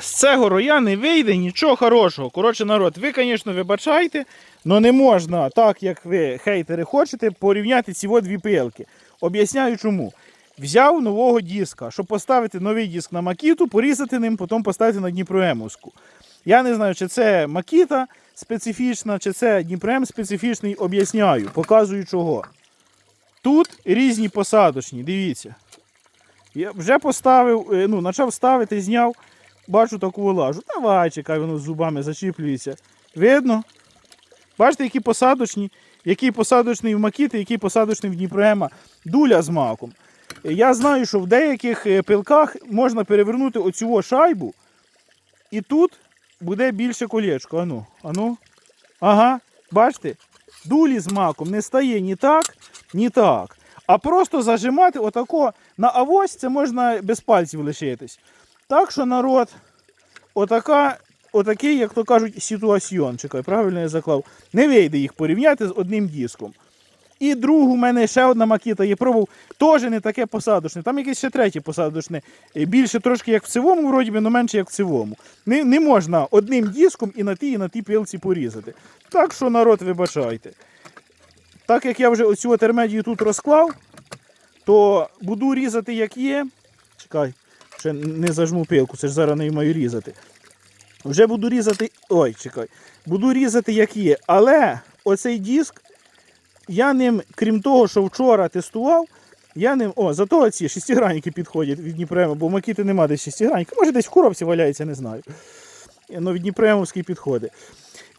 З цього роя не вийде нічого хорошого. Коротше, народ, ви, звісно, вибачайте, але не можна, так як ви, хейтери, хочете, порівняти ці дві пилки. Об'ясняю чому. Взяв нового диска, щоб поставити новий диск на макіту, порізати ним, потім поставити на Дніпроемовську. Я не знаю, чи це макіта специфічна, чи це Дніпроем специфічний, об'ясняю, показую чого. Тут різні посадочні, дивіться. Я вже поставив, е, ну, почав ставити, зняв, бачу таку лажу. Давай, чекай, воно з зубами зачіплюється. Видно? Бачите, які посадочні, який посадочний в Макіти, який посадочний в Дніпроема. Дуля з маком. Я знаю, що в деяких е, пилках можна перевернути оцю шайбу, і тут буде більше колечко. Ану, ану. Ага, бачите? Дулі з маком не стає ні так, ні так. А просто зажимати отако на авось це можна без пальців лишитись. Так що народ, отака, отакий, як то кажуть, ситуаціон. Чекай, правильно я заклав. Не вийде їх порівняти з одним диском. І другу у мене ще одна макіта є пробував, теж не таке посадочне. Там якесь ще третє посадочне. Е, Більше трошки як в цивому, вроді але менше як в цивому. Не, не можна одним диском і на тій, і на тій пилці порізати. Так що народ, вибачайте. Так як я вже оцю термедію тут розклав, то буду різати як є. Чекай, ще не зажму пилку, це ж зараз не маю різати. Вже буду різати. Ой, чекай. Буду різати як є. Але оцей диск, я ним, крім того, що вчора тестував, я ним. О, зато ці шестигранники підходять від Дніпрема, бо Макіти нема десь шестигранника. Може десь в коробці валяється, не знаю. Ну, від Дніпремовський підходить.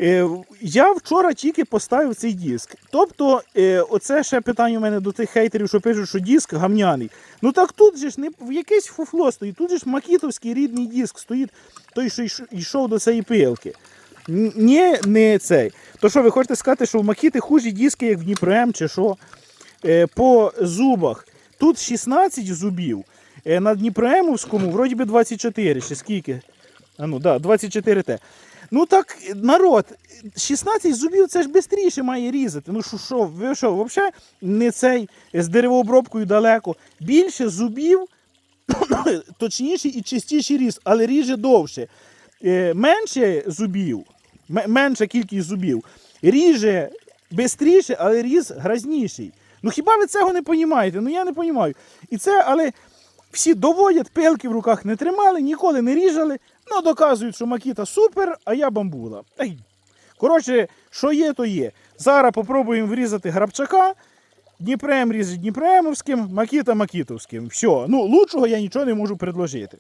Е, Я вчора тільки поставив цей диск. Тобто, е, оце ще питання у мене до тих хейтерів, що пишуть, що диск гамняний. Ну так тут же ж не в якесь фуфло стоїть, тут же ж макітовський рідний диск стоїть, той, що йшов до цієї пилки. Ні, не цей. То що, ви хочете сказати, що в макіти хужі диски, як в Дніпрем, чи що? Е, По зубах. Тут 16 зубів. На Дніпремовському вроді би 24, чи скільки? А ну, да, 24Т. Ну так, народ, 16 зубів це ж швидше має різати. Ну що, що, ви що, взагалі не цей з деревообробкою далеко. Більше зубів, точніший і чистіший різ, але ріже довше. Е, менше зубів, менша кількість зубів, ріже швидше, але різ гразніший. Ну хіба ви цього не розумієте? Ну я не розумію. І це, але всі доводять, пилки в руках не тримали, ніколи не ріжали. Ну, доказують, що Макіта супер, а я бамбула. Ей. Коротше, що є, то є. Зараз попробуємо врізати грабчака. Дніпрем ріже Дніпремовським, Макіта Макітовським. Все. Ну, лучшого я нічого не можу предложити.